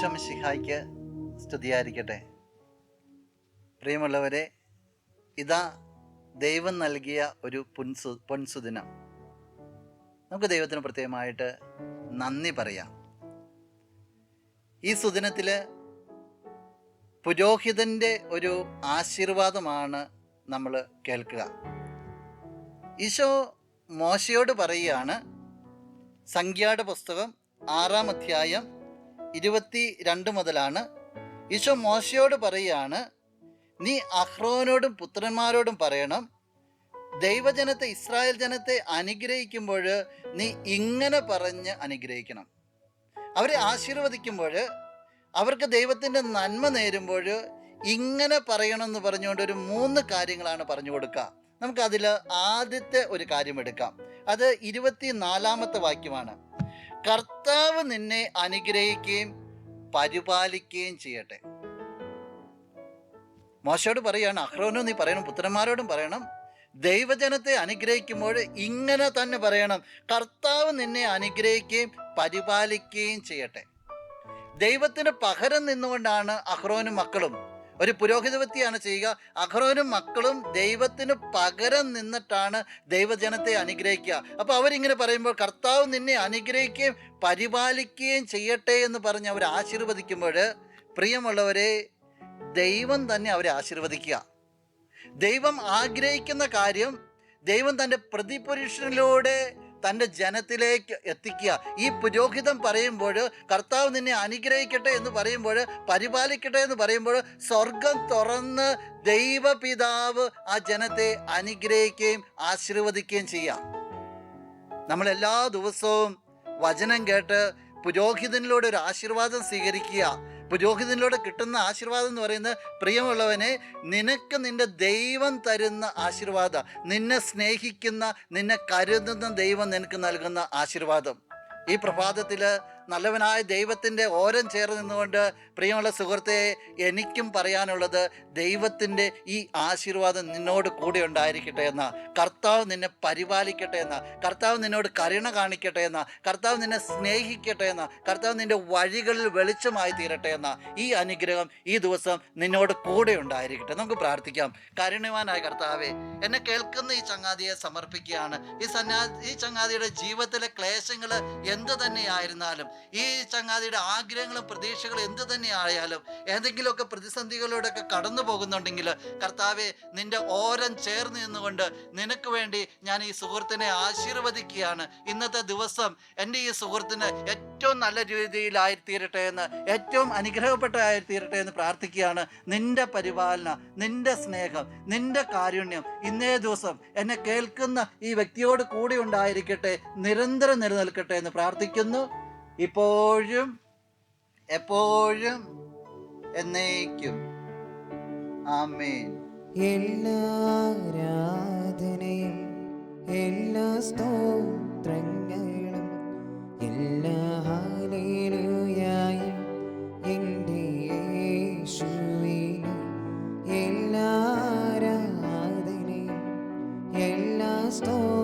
ഈശോ മിശിഹായ്ക്ക് സ്തുതിയായിരിക്കട്ടെ. പ്രിയമുള്ളവരെ ഇതാ ദൈവം നൽകിയ ഒരു പുൻസു പൊൻസുദിനം. നമുക്ക് ദൈവത്തിന് പ്രത്യേകമായിട്ട് നന്ദി പറയാം. ഈ സുദിനത്തിൽ പുരോഹിതന്റെ ഒരു ആശീർവാദമാണ് നമ്മൾ കേൾക്കുക. ഈശോ മോശയോട് പറയുകയാണ് സംഖ്യയുടെ പുസ്തകം ആറാം അധ്യായം ഇരുപത്തി രണ്ട് മുതലാണ്. ഈശോ മോശയോട് പറയുകയാണ് നീ അഹ്റോനോടും പുത്രന്മാരോടും പറയണം. ദൈവജനത്തെ ഇസ്രായേൽ ജനത്തെ അനുഗ്രഹിക്കുമ്പോൾ നീ ഇങ്ങനെ പറഞ്ഞ് അനുഗ്രഹിക്കണം. അവരെ ആശീർവദിക്കുമ്പോൾ അവർക്ക് ദൈവത്തിന്റെ നന്മ നേരുമ്പോൾ ഇങ്ങനെ പറയണമെന്ന് പറഞ്ഞുകൊണ്ട് ഒരു മൂന്ന് കാര്യങ്ങളാണ് പറഞ്ഞു കൊടുക്കുക. നമുക്കതിൽ ആദ്യത്തെ ഒരു കാര്യം എടുക്കാം. അത് ഇരുപത്തി നാലാമത്തെ വാക്യമാണ്. കർത്താവ് നിന്നെ അനുഗ്രഹിക്കുകയും പരിപാലിക്കുകയും ചെയ്യട്ടെ. മോശയോട് പറയാണ് അഹ്റോനും നീ പറയണം പുത്രന്മാരോടും പറയണം. ദൈവജനത്തെ അനുഗ്രഹിക്കുമ്പോൾ ഇങ്ങനെ തന്നെ പറയണം. കർത്താവ് നിന്നെ അനുഗ്രഹിക്കുകയും പരിപാലിക്കുകയും ചെയ്യട്ടെ. ദൈവത്തിന് പകരം നിന്നുകൊണ്ടാണ് അഹ്റോനും മക്കളും ഒരു പുരോഹിത വ്യക്തിയാണ് ചെയ്യുക. അഹ്റോനും മക്കളും ദൈവത്തിന് പകരം നിന്നിട്ടാണ് ദൈവജനത്തെ അനുഗ്രഹിക്കുക. അപ്പോൾ അവരിങ്ങനെ പറയുമ്പോൾ കർത്താവ് നിന്നെ അനുഗ്രഹിക്കുകയും പരിപാലിക്കുകയും ചെയ്യട്ടെ എന്ന് പറഞ്ഞ് അവർ ആശീർവദിക്കുമ്പോൾ പ്രിയമുള്ളവരെ ദൈവം തന്നെ അവരെ ആശീർവദിക്കുക. ദൈവം ആഗ്രഹിക്കുന്ന കാര്യം ദൈവം തന്റെ പ്രതിപുരുഷനിലൂടെ തന്റെ ജനത്തിലേക്ക് എത്തിക്കുക. ഈ പുരോഹിതം പറയുമ്പോൾ കർത്താവ് നിന്നെ അനുഗ്രഹിക്കട്ടെ എന്ന് പറയുമ്പോൾ പരിപാലിക്കട്ടെ എന്ന് പറയുമ്പോൾ സ്വർഗം തുറന്ന് ദൈവപിതാവ് ആ ജനത്തെ അനുഗ്രഹിക്കുകയും ആശീർവദിക്കുകയും ചെയ്യാം. നമ്മൾ എല്ലാ ദിവസവും വചനം കേട്ട് പുരോഹിതനിലൂടെ ഒരു ആശീർവാദം സ്വീകരിക്കുക. പുരോഹിതനിലൂടെ കിട്ടുന്ന ആശീർവാദം എന്ന് പറയുന്നത് പ്രിയമുള്ളവനെ നിനക്ക് നിന്റെ ദൈവം തരുന്ന ആശീർവാദം നിന്നെ സ്നേഹിക്കുന്ന നിന്നെ കരുതുന്ന ദൈവം നിനക്ക് നൽകുന്ന ആശീർവാദം. ഈ പ്രഭാതത്തിൽ നല്ലവനായ ദൈവത്തിന്റെ ഓരം ചേർന്ന് നിന്നുകൊണ്ട് പ്രിയമുള്ള സുഹൃത്തെ എനിക്കും പറയാനുള്ളത് ദൈവത്തിന്റെ ഈ ആശീർവാദം നിന്നോട് കൂടെ ഉണ്ടായിരിക്കട്ടെ എന്ന. കർത്താവ് നിന്നെ പരിപാലിക്കട്ടെ എന്ന. കർത്താവ് നിന്നോട് കരുണ കാണിക്കട്ടെ എന്ന. കർത്താവ് നിന്നെ സ്നേഹിക്കട്ടെ എന്ന. കർത്താവ് നിന്റെ വഴികളിൽ വെളിച്ചമായി തീരട്ടെ എന്ന. ഈ അനുഗ്രഹം ഈ ദിവസം നിന്നോട് കൂടെ ഉണ്ടായിരിക്കട്ടെ. നമുക്ക് പ്രാർത്ഥിക്കാം. കരുണവാനായ കർത്താവെ എന്നെ കേൾക്കുന്ന ഈ ചങ്ങാതിയെ സമർപ്പിക്കുകയാണ്. ഈ സന്നാ ഈ ചങ്ങാതിയുടെ ജീവിതത്തിലെ ക്ലേശങ്ങൾ എന്ത് തന്നെയായിരുന്നാലും ഈ ചങ്ങാതിയുടെ ആഗ്രഹങ്ങളും പ്രതീക്ഷകളും എന്ത് തന്നെയായാലും ഏതെങ്കിലുമൊക്കെ പ്രതിസന്ധികളിലൂടെയൊക്കെ കടന്നു പോകുന്നുണ്ടെങ്കിൽ കർത്താവെ നിന്റെ ഓരം ചേർന്ന് നിന്നുകൊണ്ട് നിനക്ക് വേണ്ടി ഞാൻ ഈ സുഹൃത്തിനെ ആശീർവദിക്കുകയാണ്. ഇന്നത്തെ ദിവസം എന്റെ ഈ സുഹൃത്തിന് ഏറ്റവും നല്ല രീതിയിലായിത്തീരട്ടെ എന്ന് ഏറ്റവും അനുഗ്രഹപ്പെട്ടതായിത്തീരട്ടെ എന്ന് പ്രാർത്ഥിക്കുകയാണ്. നിന്റെ പരിപാലന നിന്റെ സ്നേഹം നിന്റെ കാരുണ്യം ഇന്നേ ദിവസം എന്നെ കേൾക്കുന്ന ഈ വ്യക്തിയോട് കൂടി ഉണ്ടായിരിക്കട്ടെ നിരന്തരം നിലനിൽക്കട്ടെ എന്ന് പ്രാർത്ഥിക്കുന്നു. ഇപ്പോഴും എപ്പോഴും എന്നേക്കും. ആമേൻ. എല്ലാ ആരാധനയും എല്ലാ സ്തോത്രങ്ങളും എല്ലാ ഹാലേലുയായും എന്റെ യേശുവിന് എല്ലാ ആരാധനയും എല്ലാ സ്തോത്രങ്ങളും